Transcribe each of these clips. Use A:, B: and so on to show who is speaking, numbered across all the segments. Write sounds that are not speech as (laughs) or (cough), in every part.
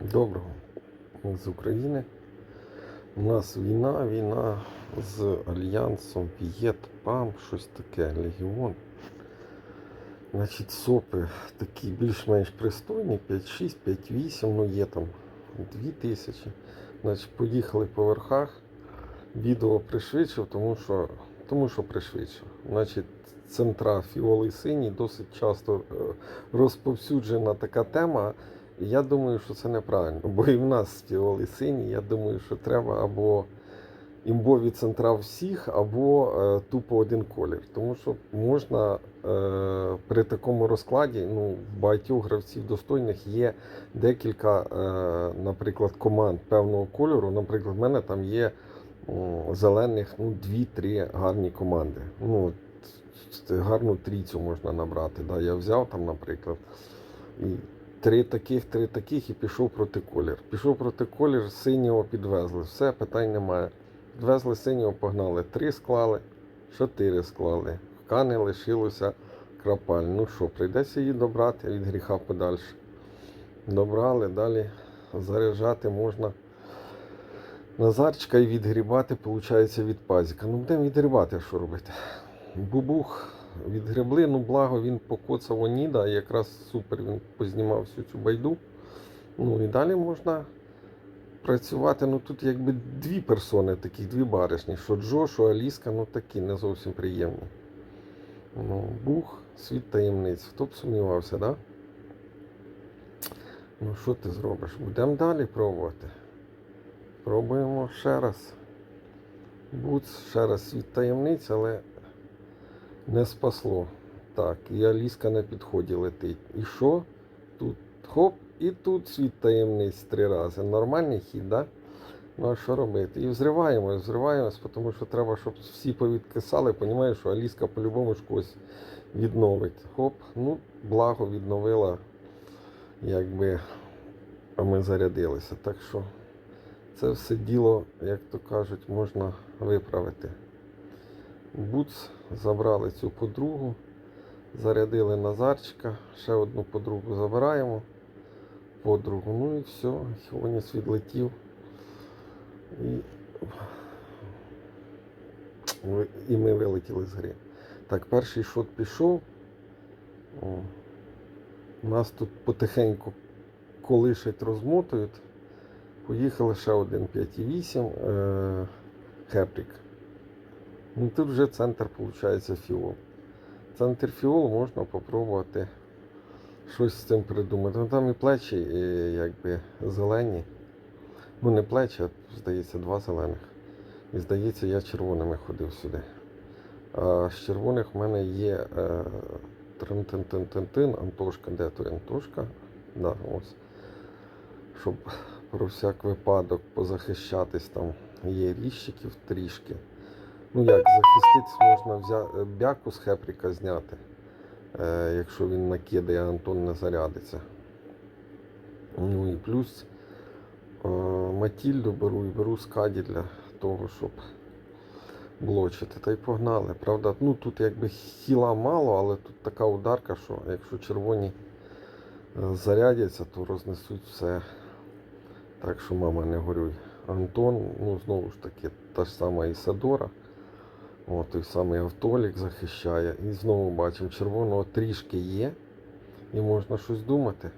A: Доброго Ми з України. У нас війна, війна з Альянсом, В'єтпам, щось таке, Легіон. Значить, сопи такі більш-менш пристойні, 5-6, 5-8, ну є там 2 тисячі. Значить, поїхали по верхах. Відео пришвидшив, тому що, тому що пришвидшив. Значить, центра фіоли синій досить часто е, розповсюджена така тема. Я думаю, що це неправильно, бо і в нас фіоли сині. Я думаю, що треба або імбові центра всіх, або е, тупо один колір. Тому що можна е, при такому розкладі, ну, в багатьох гравців достойних є декілька, е, наприклад, команд певного кольору. Наприклад, в мене там є м, зелених ну, 2-3 гарні команди. Ну, гарну трійцю можна набрати. Да? Я взяв там, наприклад. І Три таких, три таких і пішов проти колір. Пішов проти колір, синього підвезли. Все, питань немає. Підвезли синього, погнали. Три склали, чотири склали. В Кани лишилося крапаль. Ну що, прийдеться її добрати від гріха подальше. Добрали, далі заряджати можна. Назарчика і відгрібати, виходить, від пазіка. Ну, будемо відгрібати, що робити. Бубух відгребли, ну благо він покоцав Оніда, якраз супер він познімав всю цю байду. Ну і далі можна працювати. Ну тут якби дві персони, таких дві баришні, що Джо, що Аліска, ну такі не зовсім приємні. Ну, Бух, світ таємниць. Хто б сумнівався, да? Ну що ти зробиш? Будемо далі пробувати. Пробуємо ще раз. Буц, ще раз світ таємниць, але не спасло. Так, і Аліска на підході летить. І що? Тут хоп, і тут світ таємниць три рази. Нормальний хід, да? Ну а що робити? І взриваємось, взриваємось, тому що треба, щоб всі повідкисали, понімаєш, що Аліска по-любому ж когось відновить. Хоп, ну, благо відновила, якби ми зарядилися. Так що це все діло, як то кажуть, можна виправити. Буц, забрали цю подругу, зарядили Назарчика, ще одну подругу забираємо. Подругу, ну і все, Хіоніс відлетів. І... і ми вилетіли з гри. Так, перший шот пішов. О. Нас тут потихеньку колишать, розмотують. Поїхали ще один 5,8 е, Хепрік. Ну, тут вже центр, виходить, фіол. Центр фіол можна попробувати щось з цим придумати. Ну, там і плечі, і, якби зелені. Ну, не плечі, а здається, два зелених. І здається, я червоними ходив сюди. А з червоних в мене є е, трин-тин-тин-тин-тин, Антошка, де той Антошка? Да, ось. Щоб про всяк випадок позахищатись, там є ріщиків трішки. Ну як, захиститись можна взяти бяку з хепріка зняти, е, якщо він накидає, а Антон не зарядиться. Ну і плюс е, Матільду беру і беру скаді для того, щоб блочити. Та й погнали. Правда, ну тут якби хіла мало, але тут така ударка, що якщо червоні е, зарядяться, то рознесуть все. Так що мама не горюй. Антон, ну знову ж таки, та ж сама Ісадора. О, той самий автолік захищає. І знову бачимо, червоного трішки є. І можна щось думати.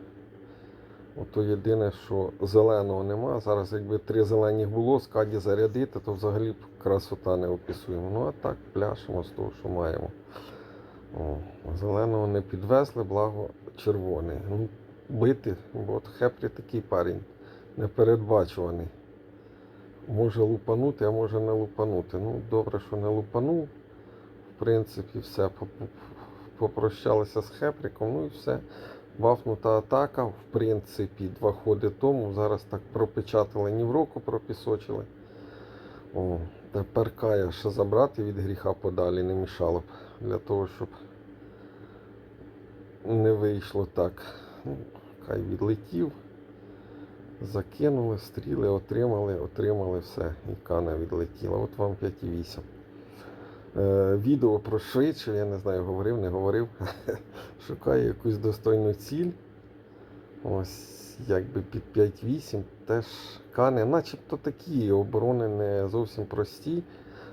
A: Ото єдине, що зеленого нема. Зараз, якби три зелені було, скаді зарядити, то взагалі б красота не описуємо. Ну а так, пляшемо з того, що маємо. О, зеленого не підвезли, благо червоний. Ну, бити, бо от Хепрі такий парень непередбачуваний. Може лупанути, а може не лупанути. Ну, добре, що не лупанув. В принципі, все. Поп- Попрощалися з Хепріком, ну і все. Бафнута атака, в принципі, два ходи тому. Зараз так пропечатали, ні в року пропісочили. О, тепер Кая ще забрати від гріха подалі не мішало б. Для того, щоб не вийшло так. Ну, Кай відлетів. Закинули, стріли, отримали, отримали все. І кана відлетіла. От вам 5,8. Е, відео про швидше, я не знаю, говорив, не говорив. (laughs) Шукаю якусь достойну ціль. Ось якби під 5-8 теж кани, начебто такі оборони не зовсім прості.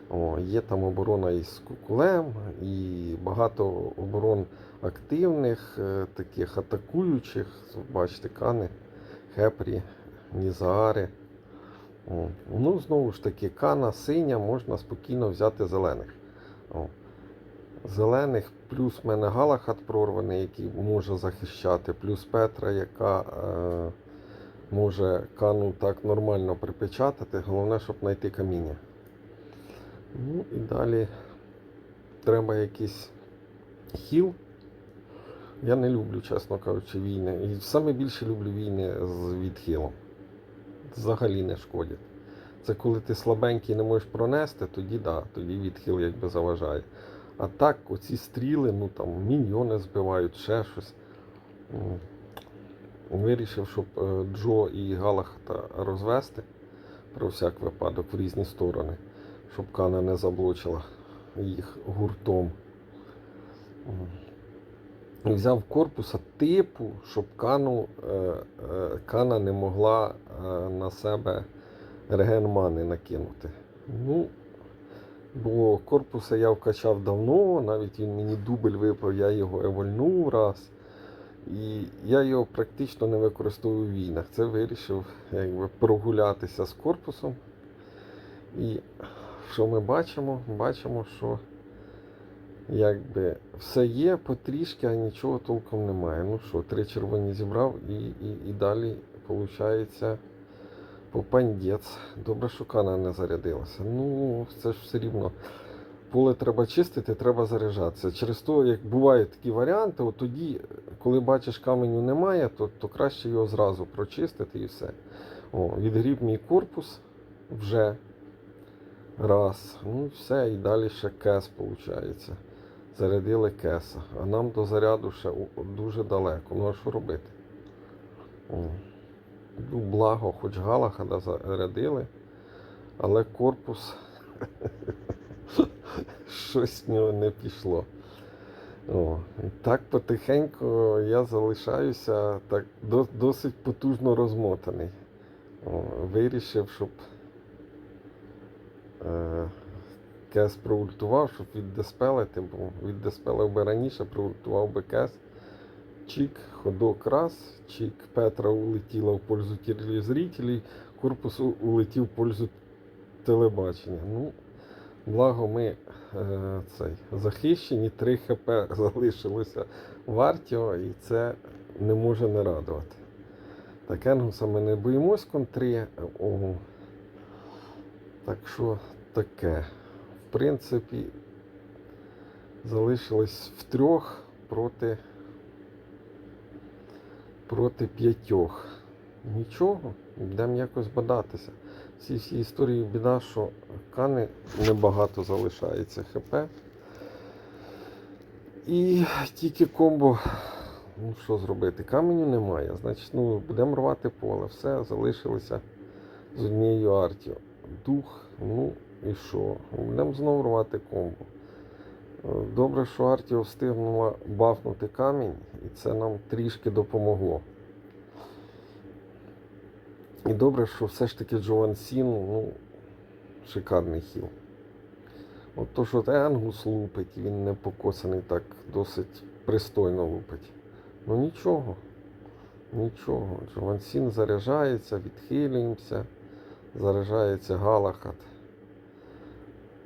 A: О, є там оборона із кукулем, і багато оборон активних, е, таких атакуючих. Бачите, кани, хепрі, нізаари. Ну, знову ж таки, кана синя можна спокійно взяти зелених. Зелених, плюс мене Галахат прорваний, який може захищати, плюс Петра, яка е, може кану так нормально припечатати. Головне, щоб знайти каміння. Ну і далі треба якийсь хіл. Я не люблю, чесно кажучи, війни. І саме більше люблю війни з відхилом. Взагалі не шкодять. Це коли ти слабенький не можеш пронести, тоді да, тоді відхил якби заважає. А так, оці стріли, ну там міньйони збивають, ще щось. Вирішив, щоб е, Джо і Галахата розвести про всяк випадок в різні сторони, щоб Кана не заблочила їх гуртом. І Взяв корпуса типу, щоб Кану, е, е, Кана не могла е, на себе реген-мани накинути. Ну, Бо корпуса я вкачав давно, навіть він мені дубль випав, я його евольнув раз. І я його практично не використовую в війнах. Це вирішив якби, прогулятися з корпусом. І що ми бачимо? Бачимо, що якби все є потрішки, а нічого толком немає. Ну що, три червоні зібрав і, і, і далі виходить попандець. Добре, що кана не зарядилася. Ну, це ж все рівно. Поле треба чистити, треба заряджатися. Через то, як бувають такі варіанти, от тоді, коли бачиш каменю немає, то, то краще його зразу прочистити і все. О, відгріб мій корпус вже раз. Ну все, і далі ще кес виходить. Зарядили кеса. А нам до заряду ще дуже далеко. Ну а що робити? Ну, благо, хоч Галахада зарядили, але корпус (laughs) щось в нього не пішло. О, так потихеньку я залишаюся так досить потужно розмотаний. О, вирішив, щоб е, кес проультував, щоб віддеспелити, бо віддеспелив би раніше, проультував би кес. Чик, ходок раз, чик Петра улетіла в пользу телезрителей, корпус улетів в пользу телебачення. Ну, благо ми е, цей, захищені, 3 хп (laughs) залишилося в Артіо, і це не може не радувати. Так, Енгуса ми не боїмось контри. О, так що таке. В принципі, залишилось в трьох проти проти п'ятьох. Нічого, йдемо якось бодатися. Всі всі історії біда, що кани небагато залишається ХП. І тільки комбо. Ну що зробити? Каменю немає. Значить, ну, будемо рвати поле. Все, залишилося з однією артіо. Дух, ну і що? Будемо знову рвати комбо. Е, Добре, що Артіо встигнула бафнути камінь, і це нам трішки допомогло. І добре, що все ж таки Джоан Сін, ну, шикарний хіл. От то, що Енгус лупить, він не покосаний так досить пристойно лупить. Ну нічого. Нічого. Джоан Сін заряджається, відхилюємося, заряджається Галахат,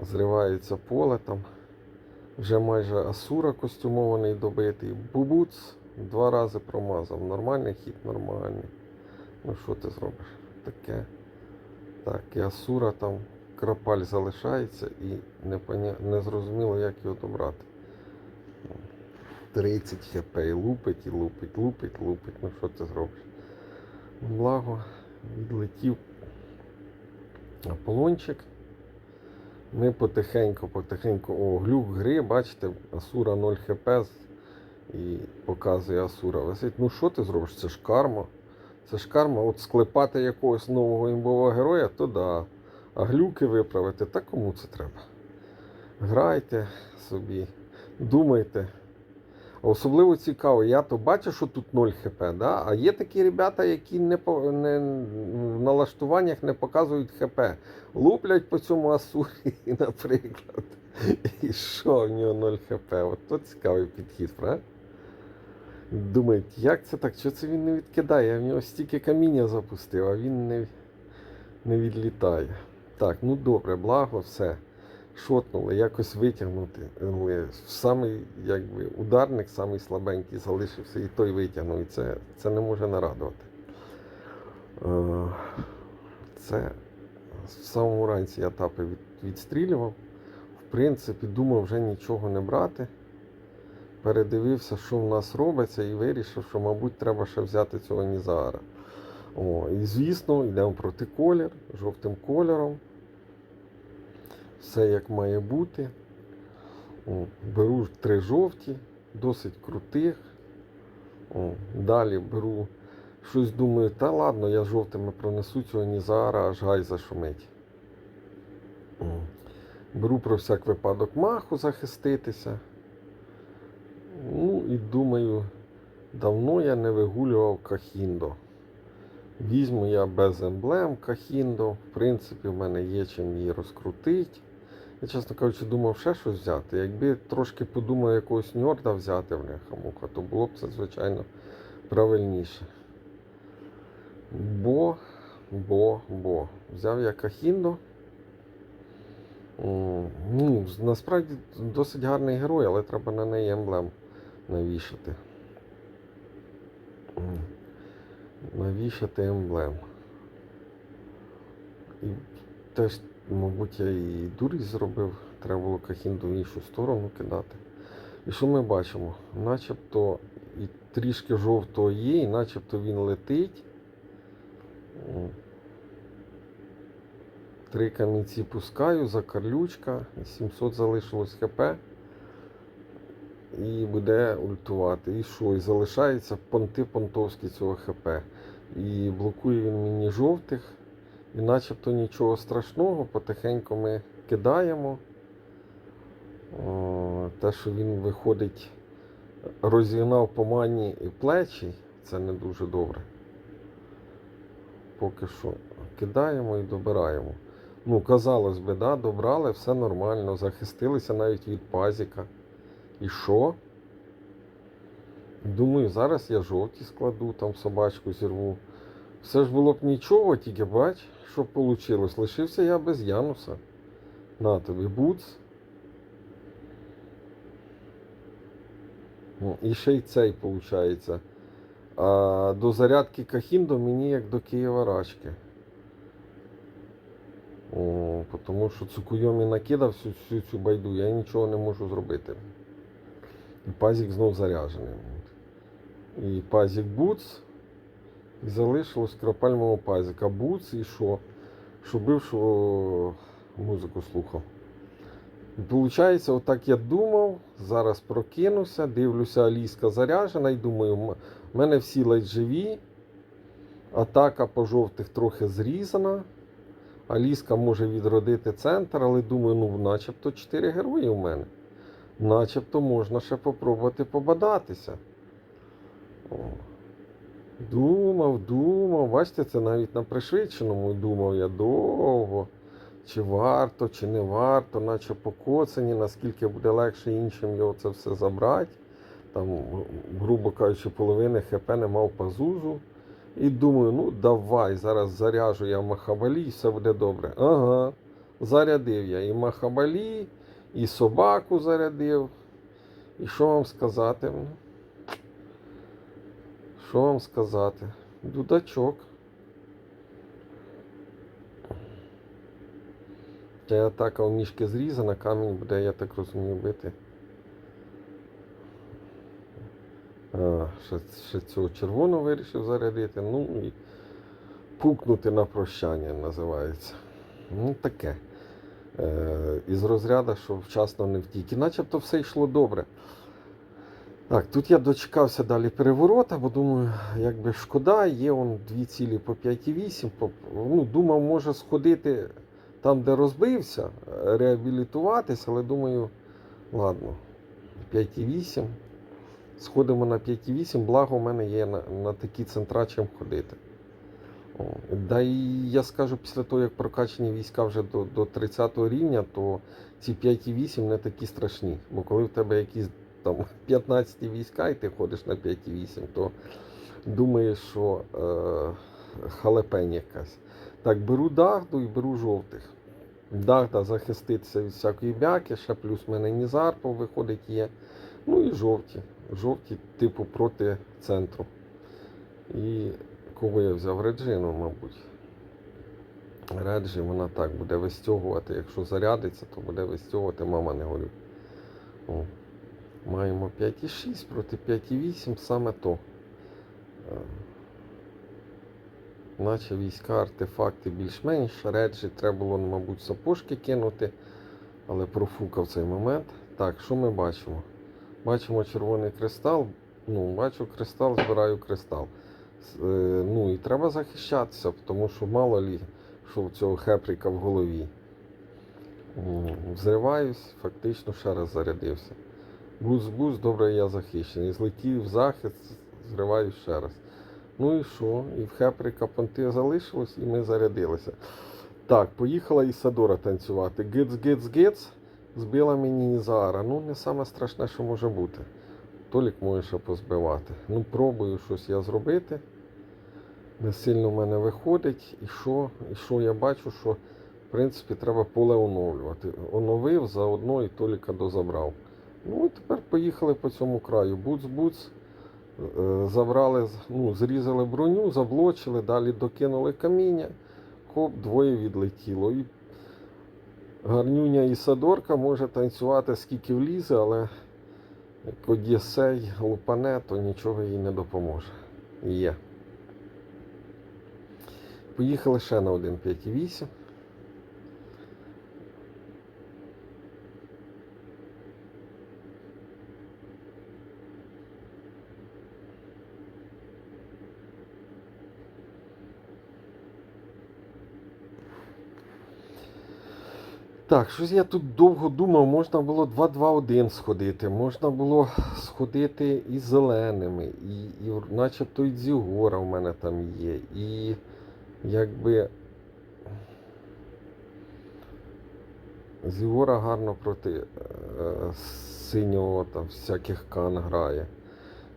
A: зривається поле там. Вже майже Асура костюмований добитий. Бубуц два рази промазав. Нормальний хід, нормальний. Ну що ти зробиш? Таке. Так, і Асура там крапаль залишається і не, поня... не зрозуміло, як його добрати. 30 хп і лупить, і лупить, лупить, лупить. Ну що ти зробиш? Благо, відлетів Аполлончик. Ми потихеньку, потихеньку. О, глюк гри, бачите, Асура 0 хп і показує Асура. Висить. Ну що ти зробиш? Це ж карма. Це ж карма. От склепати якогось нового імбового героя, то да. А глюки виправити, та кому це треба? Грайте собі, думайте. Особливо цікаво, я то бачу, що тут 0 хп, да? а є такі ребята, які не, не в налаштуваннях не показують хп. Луплять по цьому асурі, (laughs) наприклад. І що в нього 0 хп? От то цікавий підхід, правда? Думають, як це так? Що це він не відкидає? Я в нього стільки каміння запустив, а він не, не відлітає. Так, ну добре, благо, все. Шотнули, якось витягнути. Самий якби, ударник, самий слабенький залишився, і той витягнув. І це, це не може нарадувати. Е, Це в самому ранці я етапи від, відстрілював. В принципі, думав вже нічого не брати. Передивився, що в нас робиться, і вирішив, що, мабуть, треба ще взяти цього Нізара. О, і звісно, йдемо проти колір, жовтим кольором. Все як має бути. О, беру три жовті, досить крутих. О, далі беру щось думаю, та ладно, я жовтими пронесу цього Нізара, аж гай зашумить. О, беру про всяк випадок маху захиститися. Ну і думаю, давно я не вигулював Кахіндо. Візьму я без емблем Кахіндо. В принципі, в мене є чим її розкрутити. Я, чесно кажучи, думав ще щось взяти. Якби трошки подумав якогось ньорда взяти в муха, то було б це, звичайно, правильніше. Бо, бо, бо. Взяв я Кахіндо. Ну, насправді досить гарний герой, але треба на неї емблем навішати. Навішати емблем. І теж, мабуть, я і дурість зробив, треба було кахінду в іншу сторону кидати. І що ми бачимо? Начебто і трішки жовтого є, і начебто він летить. Три камінці пускаю, закарлючка, 700 залишилось хп. І буде ультувати. І що? І залишається понти понтовські цього ХП. І блокує він мені жовтих. І начебто нічого страшного, потихеньку ми кидаємо. Те, що він виходить, розігнав по мані і плечі, це не дуже добре. Поки що кидаємо і добираємо. Ну, казалось би, да, добрали, все нормально, захистилися навіть від пазіка. І що? Думаю, зараз я жовті складу, там собачку зірву. Все ж було б нічого, тільки бач, що вийшло. Лишився я без Януса. На тобі буц. І ще й цей виходить. А до зарядки Кахіндо мені як до Києва Рачки. О, тому що Цукуйомі накидав всю, всю цю байду, я нічого не можу зробити. І пазік знов заряджений. І пазік буц. І залишилось крапального пазіка. Буц і що? Що бив, що музику слухав. І виходить, отак я думав, зараз прокинувся, дивлюся, Аліска заряджена і думаю, в мене всі ледь живі. Атака по жовтих трохи зрізана. Аліска може відродити центр, але думаю, ну начебто 4 герої у мене. Начебто можна ще попробувати побадатися. Думав, думав. Бачите, це навіть на пришвидшеному думав я довго. Чи варто, чи не варто, наче покоцані, наскільки буде легше іншим його це все забрати. Там, грубо кажучи, половини ХП не мав пазузу. І думаю, ну давай, зараз заряжу я Махабалі і все буде добре. Ага, зарядив я і Махабалі, і собаку зарядив. І що вам сказати? Що вам сказати? Дудачок. Ця атака у мішки зрізана, камінь буде, я так розумію, бити. А, ще, ще цього червоного вирішив зарядити. Ну і пукнути на прощання називається. Ну таке. Е, із розряду, що вчасно не втік. І начебто все йшло добре. Так, тут я дочекався далі переворота, бо думаю, якби шкода, є он дві цілі по 5,8. По, ну, думав, може сходити там, де розбився, реабілітуватись, але думаю, ладно, 5,8. Сходимо на 5,8, благо в мене є на, на такі центра чим ходити. О, Да і я скажу, після того, як прокачані війська вже до, до 30 рівня, то ці 5,8 не такі страшні. Бо коли в тебе якісь там 15 війська і ти ходиш на 5,8, то думаєш, що е, халепень якась. Так, беру Дагду і беру жовтих. Дагда захиститься від всякої бяки, ще плюс в мене Нізарпов виходить є. Ну і жовті. Жовті, типу, проти центру. І кого я взяв? Реджину, мабуть. Реджі вона так буде вистягувати. Якщо зарядиться, то буде вистягувати, мама не горю. Маємо 5,6 проти 5,8 саме то. Е, Наче війська, артефакти більш-менш. Реджі треба було, мабуть, сапожки кинути, але профукав цей момент. Так, що ми бачимо? Бачимо червоний кристал. Ну, бачу кристал, збираю кристал. Е, Ну і треба захищатися, тому що мало лі, що в цього хепріка в голові. Взриваюсь, фактично ще раз зарядився. Буз-буз, добре, я захищений. Злетів в захист, зриваю ще раз. Ну і що? І в Хеприка понти залишилось, і ми зарядилися. Так, поїхала Ісадора танцювати. Гиц, гиц, гиц. Збила мені Нізара. Ну, не саме страшне, що може бути. Толік може ще позбивати. Ну, пробую щось я зробити. Не сильно в мене виходить. І що? І що я бачу, що в принципі треба поле оновлювати. Оновив, заодно і Толіка дозабрав. Ну і тепер поїхали по цьому краю. Буц-буц. Е, Забрали, ну, зрізали броню, заблочили, далі докинули каміння. Хоп, двоє відлетіло. І гарнюня Ісадорка може танцювати скільки влізе, але як лупане, то нічого їй не допоможе. Є. Поїхали ще на 1,5,8. Так, щось я тут довго думав, можна було 2-2-1 сходити, можна було сходити і зеленими, і, і начебто і Дзігора в мене там є, і якби Зігора гарно проти е, синього там всяких кан грає.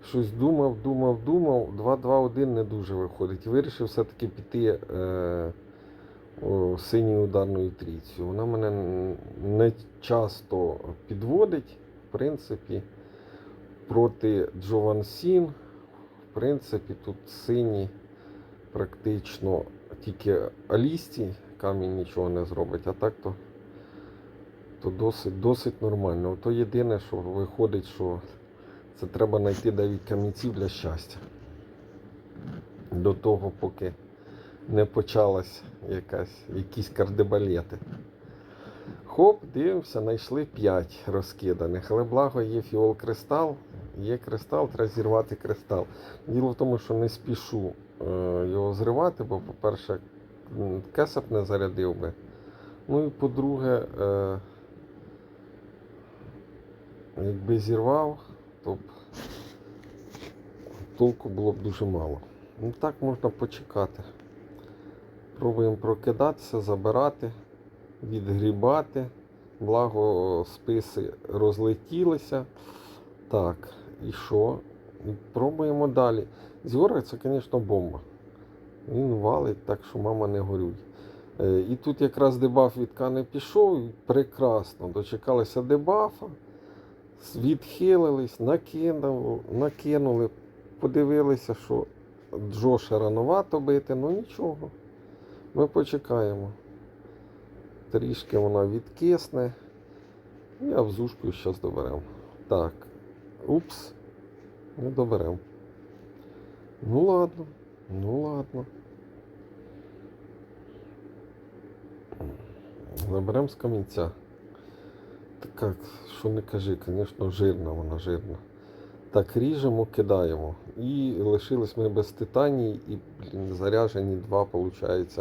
A: Щось думав, думав, думав, 2-2-1 не дуже виходить. Вирішив все-таки піти. Е, синьою ударною трійцю. Вона мене не часто підводить, в принципі, проти Джован Сін. В принципі, тут сині практично тільки Алісті, камінь нічого не зробить, а так то, то досить, досить нормально. То єдине, що виходить, що це треба знайти 9 камінців для щастя. До того, поки не почалась якась, якісь кардебалети. Хоп, дивимося, знайшли 5 розкиданих. Але благо є фіол кристал, є кристал, треба зірвати кристал. Діло в тому, що не спішу е, його зривати, бо, по-перше, кесап не зарядив би. Ну і по-друге, е, якби зірвав, то б толку було б дуже мало. Ну так можна почекати. Пробуємо прокидатися, забирати, відгрібати. Благо списи розлетілися. Так, і що? Пробуємо далі. Згора це, звісно, бомба. Він валить так, що мама не горюй. Е, І тут якраз дебаф від Кани пішов, і прекрасно. Дочекалися дебафа, відхилились, накинули, накинули, подивилися, що Джоша рановато бити, ну нічого. Ми почекаємо. Трішки вона відкисне. І авзушку зараз доберемо. Так. Упс. Не доберемо. Ну ладно. Ну ладно. Заберемо з камінця. Така, що не кажи, звісно, жирна вона жирна. Так, ріжемо, кидаємо. І лишились ми без титаній і блін, заряжені два, виходить.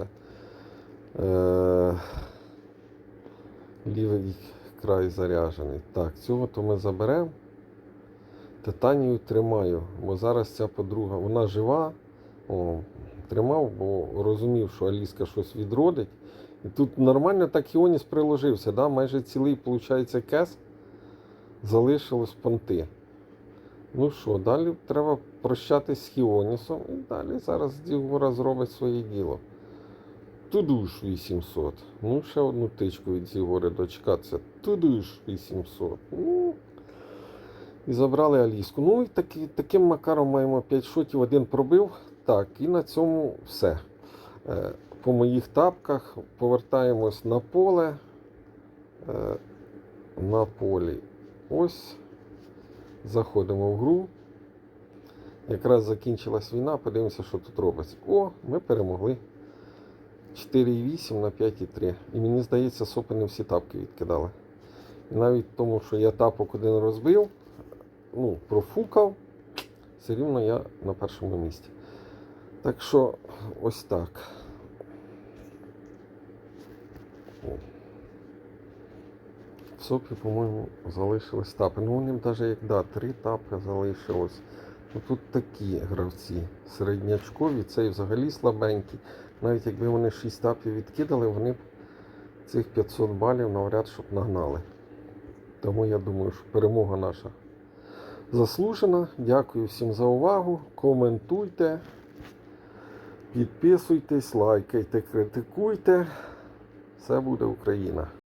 A: Е, лівий край заряджений. Так, цього то ми заберемо. Титанію тримаю, бо зараз ця подруга, вона жива. О, тримав, бо розумів, що Аліска щось відродить. І тут нормально так Іоніс приложився, да? майже цілий, виходить, кес. Залишилось понти. Ну що, далі треба прощатись з Хіонісом. І далі зараз Дігора зробить своє діло. Тудуш 800. Ну, ще одну тичку від Зігори дочекатися. Тудуш 800. Ну, і забрали Аліску. Ну і таки, таким макаром маємо 5 шотів, один пробив. Так, і на цьому все. Е, По моїх тапках повертаємось на поле. Е, На полі. Ось. Заходимо в гру. Якраз закінчилась війна, подивимося, що тут робиться. О, ми перемогли. 4,8 на 5,3. І мені здається, сопи не всі тапки відкидали. І навіть тому, що я тапок один розбив, ну, профукав, все рівно я на першому місці. Так що ось так. В сопі, по-моєму, залишились тапи. Ну, вони навіть як да, три тапи залишилось. Ну, тут такі гравці середнячкові, цей взагалі слабенький. Навіть якби вони 6 тапів відкидали, вони б цих 500 балів навряд щоб нагнали. Тому я думаю, що перемога наша заслужена. Дякую всім за увагу. Коментуйте, підписуйтесь, лайкайте, критикуйте. Все буде Україна.